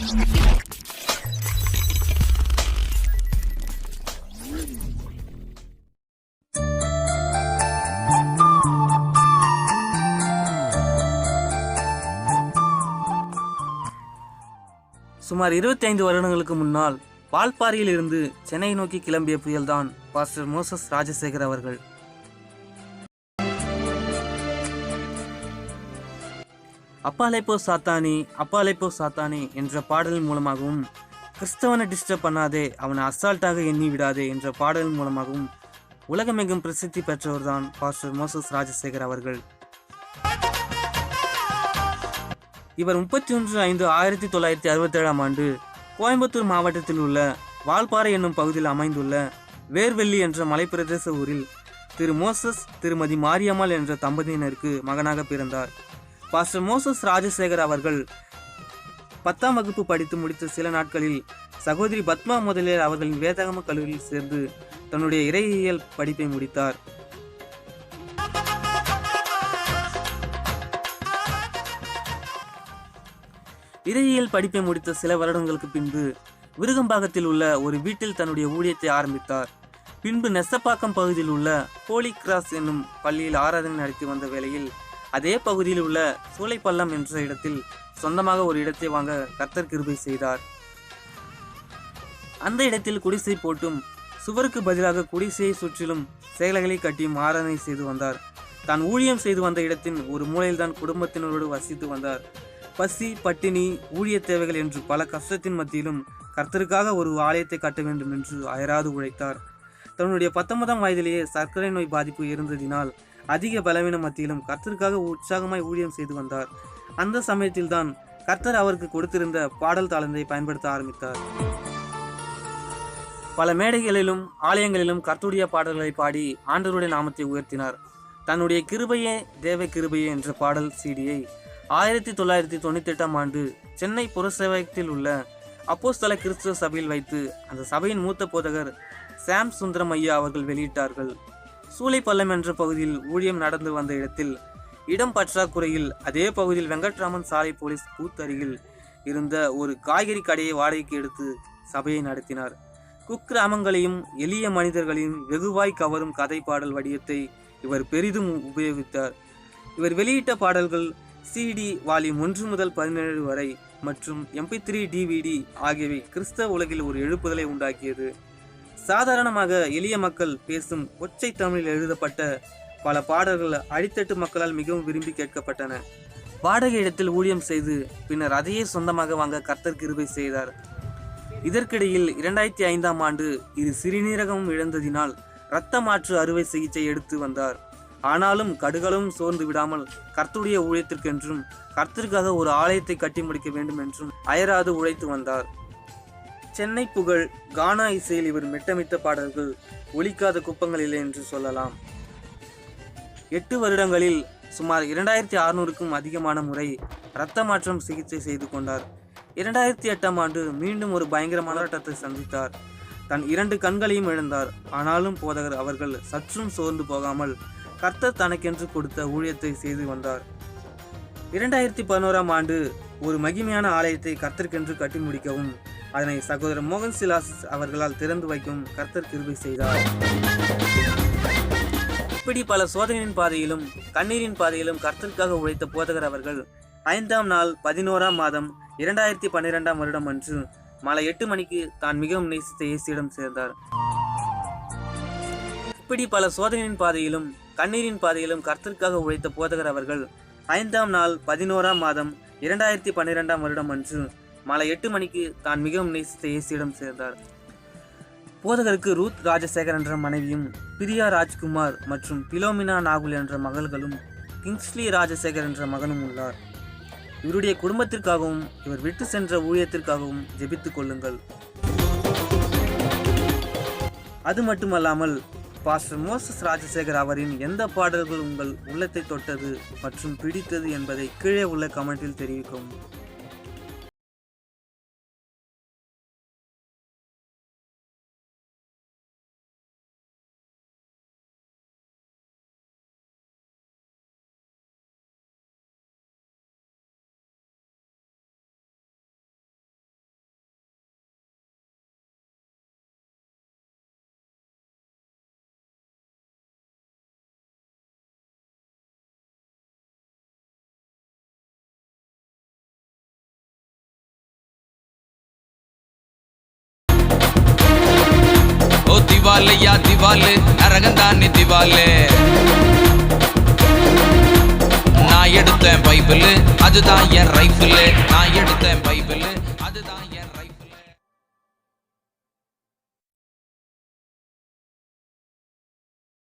சுமார் 25 வருடங்களுக்கு முன்னால் வால்பாறையில் இருந்து சென்னை நோக்கி கிளம்பிய புயல்தான் பாஸ்டர் மோசஸ் ராஜசேகர் அவர்கள். அப்பாலைப்போ சாத்தானி அப்பாலைப்போ சாத்தானி என்ற பாடல் மூலமாகவும் கிறிஸ்தவனை டிஸ்டர்ப் பண்ணாதே அவனை அசால்ட்டாக எண்ணி விடாதே என்ற பாடல் மூலமாகவும் உலகமெங்கும் பிரசித்தி பெற்றவர்தான் பாஸ்டர் மோசஸ் ராஜசேகர் அவர்கள். இவர் முப்பத்தி ஒன்று ஐந்து ஆயிரத்தி தொள்ளாயிரத்தி அறுபத்தி ஏழாம் ஆண்டு கோயம்புத்தூர் மாவட்டத்தில் உள்ள வால்பாறை என்னும் பகுதியில் அமைந்துள்ள வேர்வெள்ளி என்ற மலைப்பிரதேச ஊரில் திரு மோசஸ் திருமதி மாரியம்மாள் என்ற தம்பதியினருக்கு மகனாக பிறந்தார். பாஸ்டர் மோசஸ் ராஜசேகர் அவர்கள் பத்தாம் வகுப்பு படித்து முடித்த சில நாட்களில் சகோதரி பத்மா முதலியார் அவர்களின் வேதாகம கல்லூரியில் சேர்ந்து தன்னுடைய இறையியல் படிப்பை முடித்தார். இறையியல் படிப்பை முடித்த சில வருடங்களுக்கு பின்பு விருகம்பாக்கத்தில் உள்ள ஒரு வீட்டில் தன்னுடைய ஊழியத்தை ஆரம்பித்தார். பின்பு நெசப்பாக்கம் பகுதியில் உள்ள ஹோலி கிராஸ் என்னும் பள்ளியில் ஆராதனை நடத்தி வந்த வேளையில் அதே பகுதியில் உள்ள சூளைப்பள்ளம் என்ற இடத்தில் சொந்தமாக ஒரு இடத்தை வாங்க கர்த்தர் கிருபை செய்தார். அந்த இடத்தில் குடிசை போட்டும் சுவருக்கு பதிலாக குடிசையை சுற்றிலும் சேலைகளை கட்டியும் ஆராதனை செய்து வந்தார். தான் ஊழியம் செய்து வந்த இடத்தின் ஒரு மூலையில்தான் குடும்பத்தினரோடு வசித்து வந்தார். பசி பட்டினி ஊழிய தேவைகள் என்று பல கஷ்டத்தின் மத்தியிலும் கர்த்தருக்காக ஒரு ஆலயத்தை கட்ட வேண்டும் என்று அயராது உழைத்தார். தன்னுடைய பத்தொன்பதாம் வயதிலேயே சர்க்கரை நோய் பாதிப்பு இருந்ததினால் அதிக பலவீன மத்தியிலும் கர்த்தருக்காக உற்சாகமாய் ஊழியம் செய்து வந்தார். அந்த சமயத்தில்தான் கர்த்தர் அவருக்கு கொடுத்திருந்த பாடல் தாளந்தை பயன்படுத்த ஆரம்பித்தார். பல மேடைகளிலும் ஆலயங்களிலும் கர்த்துடைய பாடல்களை பாடி ஆண்டவருடைய நாமத்தை உயர்த்தினார். தன்னுடைய கிருபையே தேவ கிருபையே என்ற பாடல் சீடியை ஆயிரத்தி தொள்ளாயிரத்தி தொண்ணூத்தி எட்டாம் ஆண்டு சென்னை புரசேவகத்தில் உள்ள அப்போஸ்தல கிறிஸ்துவ சபையில் வைத்து அந்த சபையின் மூத்த போதகர் சாம் சுந்தரம் ஐயா அவர்கள் வெளியிட்டார்கள். சூளைப்பள்ளம் என்ற பகுதியில் ஊழியம் நடந்து வந்த இடத்தில் இடம் பற்றாக்குறையில் அதே பகுதியில் வெங்கட்ராமன் சாலை போலீஸ் கூத்தருகில் இருந்த ஒரு காய்கறி கடையை வாடகைக்கு எடுத்து சபையை நடத்தினார். குக்கிராமங்களையும் எளிய மனிதர்களையும் வெகுவாய் கவரும் கதை பாடல் வடிவத்தை இவர் பெரிதும் உபயோகித்தார். இவர் வெளியிட்ட பாடல்கள் சிடி வால்யூம் ஒன்று முதல் பதினேழு வரை மற்றும் எம்பி த்ரீ டிவிடி ஆகியவை கிறிஸ்தவ உலகில் ஒரு எழுப்புதலை உண்டாக்கியது. சாதாரணமாக எளிய மக்கள் பேசும் ஒற்றை தமிழில் எழுதப்பட்ட பல பாடல்கள் அடித்தட்டு மக்களால் மிகவும் விரும்பி கேட்கப்பட்டன. வாடகை இடத்தில் ஊழியம் செய்து பின்னர் அதையே சொந்தமாக வாங்க கர்த்தர் கிருபை செய்தார். இதற்கிடையில் இரண்டாயிரத்தி ஐந்தாம் ஆண்டு இது சிறுநீரகமும் இழந்ததினால் இரத்த மாற்று அறுவை சிகிச்சை எடுத்து வந்தார். ஆனாலும் கடுகளும் சோர்ந்து விடாமல் கர்த்தருடைய ஊழியத்திற்கென்றும் கர்த்தருக்காக ஒரு ஆலயத்தை கட்டி முடிக்க வேண்டும் என்றும் அயராது உழைத்து வந்தார். சென்னை புகழ் கானா இசையில் இவர் மெட்டமிட்ட பாடல்கள் ஒலிக்காத குப்பங்கள் இல்லை என்று சொல்லலாம். எட்டு வருடங்களில் சுமார் இரண்டாயிரத்தி அறுநூறுக்கும் அதிகமான முறை இரத்த மாற்றம் சிகிச்சை செய்து கொண்டார். இரண்டாயிரத்தி எட்டாம் ஆண்டு மீண்டும் ஒரு பயங்கரமான போராட்டத்தை சந்தித்தார். தன் இரண்டு கண்களையும் இழந்தார். ஆனாலும் போதகர் அவர்கள் சற்றும் சோர்ந்து போகாமல் கர்த்தர் தனக்கென்று கொடுத்த ஊழியத்தை செய்து வந்தார். இரண்டாயிரத்தி பதினோராம் ஆண்டு ஒரு மகிமையான ஆலயத்தை கர்த்தர்க்கென்று கட்டி முடிக்கவும் அதனை சகோதரர் மோகன் சிலாஸ் அவர்களால் திறந்து வைக்கும் கர்த்தர் கிருபை செய்தார். இப்படி பல சோதனையின் பாதையிலும் கண்ணீரின் பாதையிலும் கர்த்தருக்காக உழைத்த போதகர் அவர்கள் ஐந்தாம் நாள் பதினோராம் மாதம் இரண்டாயிரத்தி பன்னிரெண்டாம் வருடம் அன்று மாலை எட்டு மணிக்கு தான் மிகவும் நேசித்த இயேசுவிடம் சேர்ந்தார். இப்படி பல சோதனையின் பாதையிலும் கண்ணீரின் பாதையிலும் கர்த்தருக்காக உழைத்த போதகர் அவர்கள் ஐந்தாம் நாள் பதினோராம் மாதம் இரண்டாயிரத்தி பன்னிரெண்டாம் வருடம் அன்று மாலை எட்டு மணிக்கு தான் மிகவும் நேசித்த இயேசுவிடம் சேர்ந்தார். போதகருக்கு ரூத் ராஜசேகர் என்ற மனைவியும் பிரியா ராஜ்குமார் மற்றும் பிலோமினா நாகுல் என்ற மகள்களும் கிங்ஸ்லி ராஜசேகர் என்ற மகனும் உள்ளார். இவருடைய குடும்பத்திற்காகவும் இவர் விட்டு சென்ற ஊழியத்திற்காகவும் ஜெபித்துக் கொள்ளுங்கள். அது மட்டுமல்லாமல் பாஸ்டர் மோசஸ் ராஜசேகர் அவரின் எந்த பாடல்கள் உங்கள் உள்ளத்தை தொட்டது மற்றும் பிடித்தது என்பதை கீழே உள்ள கமெண்டில் தெரிவிக்கவும். திவாலு யா திவாலு நரகந்தானே திவாலு. நான் எடுத்தேன் பைபிள் அதுதான் என் ரைஃபிள். நான் எடுத்தேன் பைபிள்.